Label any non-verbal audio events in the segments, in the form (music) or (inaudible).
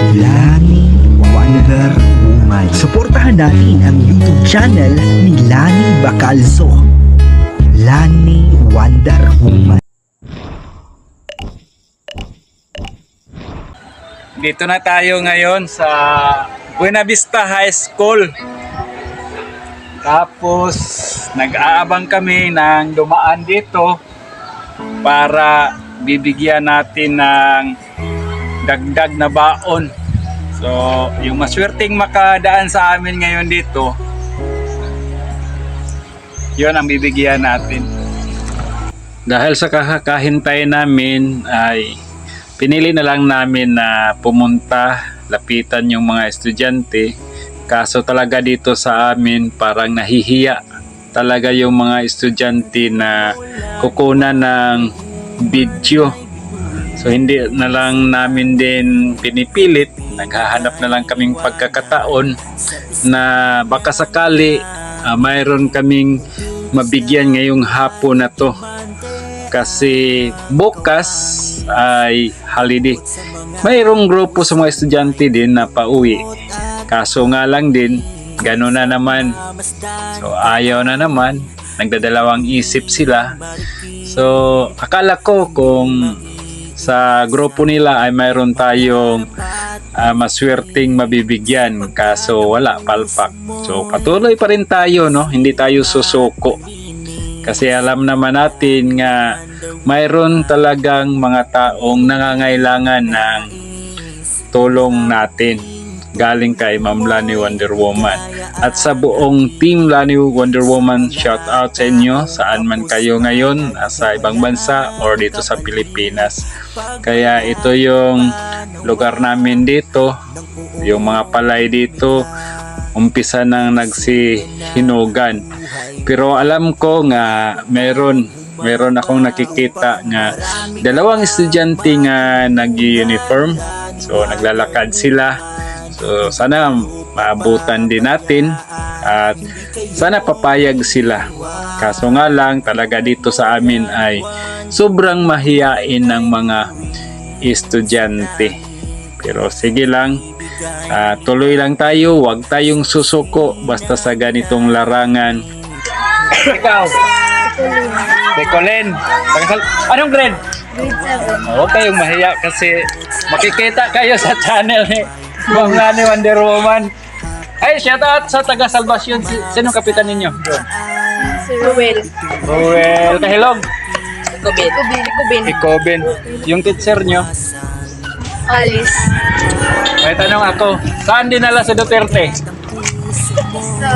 Lani Wonder Woman. Suportahan natin ang YouTube channel ni Lani Bacalzo. Lani Wonder Woman. Dito na tayo ngayon sa Buena Vista High School. Tapos nag-aabang kami ng dumaan dito para bibigyan natin ng dagdag na baon. So, yung maswerteng makadaan sa amin ngayon dito, yun ang bibigyan natin. Dahil sa kakahintay namin ay pinili na lang namin na pumunta, lapitan yung mga estudyante. Kaso talaga dito sa amin parang nahihiya talaga yung mga estudyante na kukunan ng video. So hindi na lang namin din pinipilit, naghahanap na lang kaming pagkakataon na baka sakali ah, mayroon kaming mabigyan ngayong hapon na to kasi bukas ay holiday. Mayroong grupo sa mga estudyante din na pauwi. Kaso nga lang din, gano'n na naman. So ayaw na naman, nagdadalawang isip sila. So akala ko kung sa grupo nila ay mayroon tayong ah, maswerteng mabibigyan kaso wala palpak. So patuloy pa rin tayo no, hindi tayo susuko. Kasi alam naman natin nga mayroon talagang mga taong nangangailangan ng tulong natin galing kay Ma'am Lani Wonder Woman. At sa buong team Lani Wonder Woman, shout out sa inyo saan man kayo ngayon, sa ibang bansa or dito sa Pilipinas. Kaya ito yung lugar namin dito, yung mga palay dito, umpisa nang nagsihinugan. Pero alam ko nga meron meron akong nakikita nga dalawang estudyante nga nag-uniform. So naglalakad sila. So sana maabutan din natin at sana papayag sila. Kaso nga lang talaga dito sa amin ay sobrang mahiyain ng mga estudyante. Pero sige lang, ah, tuloy lang tayo, huwag tayong susuko basta sa ganitong larangan. Ikaw, Tagasal- anong grade? Huwag kayong mahiya kasi makikita kayo sa channel ni Ma'am Lani Wonder Woman. Ay, shout out sa taga Salvacion. Si, sinong kapitan ninyo? Si Ruel. Ruel Kahilog. Kubin. Kubin. Kubin. Ikoben. Yung teacher nyo. Alice. May tanong ako. Saan dinala si Duterte? So,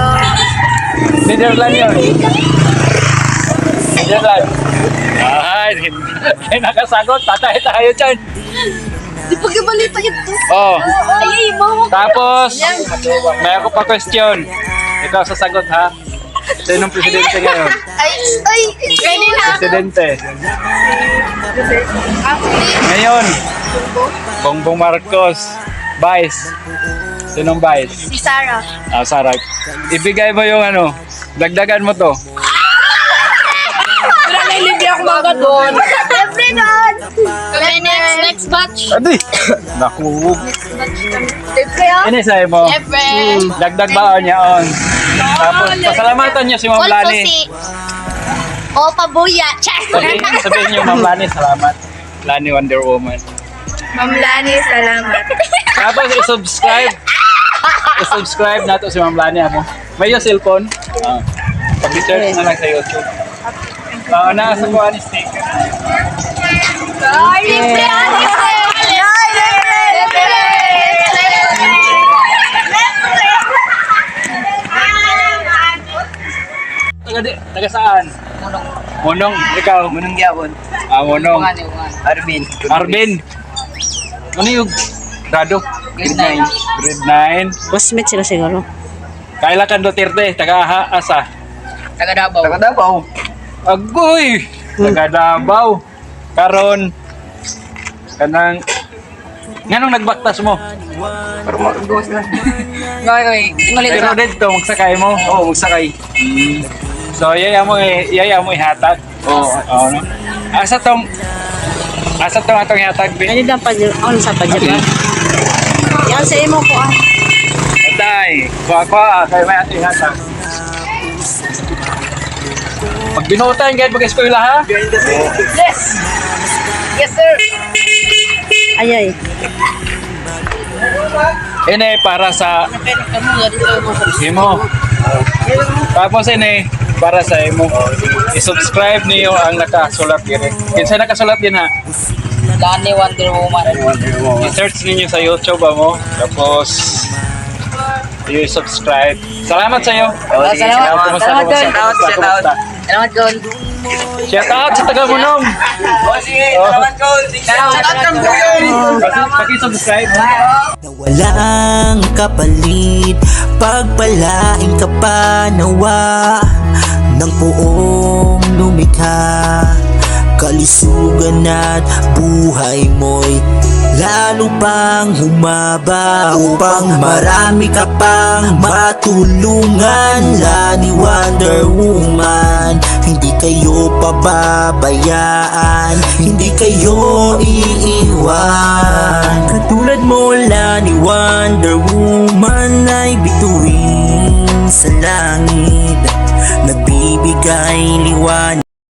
Netherlands yun. Netherlands. Ay, (laughs) hindi nakasagot. Patay tayo dyan. Di pagkabalita ito. Oh. Ay, mo. Tapos, may ako pa question. Ikaw sasagot ha. Sinong presidente ngayon? Ay, ay. Ready na. Presidente. Ngayon, Bongbong Marcos. Vice. Sinong vice? Si Sarah. Ah, Sarah. Ibigay mo yung ano, dagdagan mo to. Wala na ilibig ako mga doon. Okay, next, next batch. Adi. Naku. Ini sa'yo mo. Siyempre. Dagdag baon niya on. Tapos, pasalamatan niyo si Ma'am Lani. si Opa Buya. Char. Sabihin, sabihin niyo Ma'am Lani, salamat. Lani Wonder Woman. Ma'am Lani, salamat. Tapos, i-subscribe. I-subscribe nato si Ma'am Lani. Ano? May yung cellphone. Ah. Pag-search na lang sa YouTube. Ah, nasa ko ani sticker. Libre libre. Taga, taga saan? Munong. Munong, ikaw? Munong gyapon. Ah, Munong. Arvin. Arvin. Ano yung grado? Grade nine. Grade 9. Classmate sila siguro. Kaila kan Duterte, taga ha, asa. Taga Davao. Taga Davao. Agoy! Taga Davao. Karon kanang nganong nagbaktas mo? Pero magawas na. Ngay, ngay. Pero dito magsakay mo. Oo, magsakay. So yaya mo i- yaya mo ihatag. Oo. Oo. no? Asa tong asa tong atong ihatag bi? Ano lang pa on sa pa dyan? Yan sa imo ko ah. Patay. Kuha kuha. Kaya may ating hata. Pag binutan, kahit mag-eskwela ha? Yes. Yes, sir. Ayay. Ine, para sa imo. Tapos ine, para sa imo. I-subscribe niyo ang nakasulat dire. Kinsa nakasulat din ha? Lani Wonder Woman. I-search ninyo sa YouTube mo. Tapos i-subscribe. Salamat sa iyo. Salamat. Kumusta, Salamat, kumusta, John. kumusta, kumusta? Salamat, John. Shout out sa taga Munong. Salamat, kang Paki-subscribe. na walang kapalit Pagpalain ka pa nawa ng poong lumikha Kalisugan at buhay mo'y lalo pang humaba Upang marami ka pang matulungan. Lani Wonder Woman Hindi kayo pababayaan Hindi kayo iiwan. Katulad mo Lani Wonder Woman Ay bituin sa langit Nagbibigay liwanag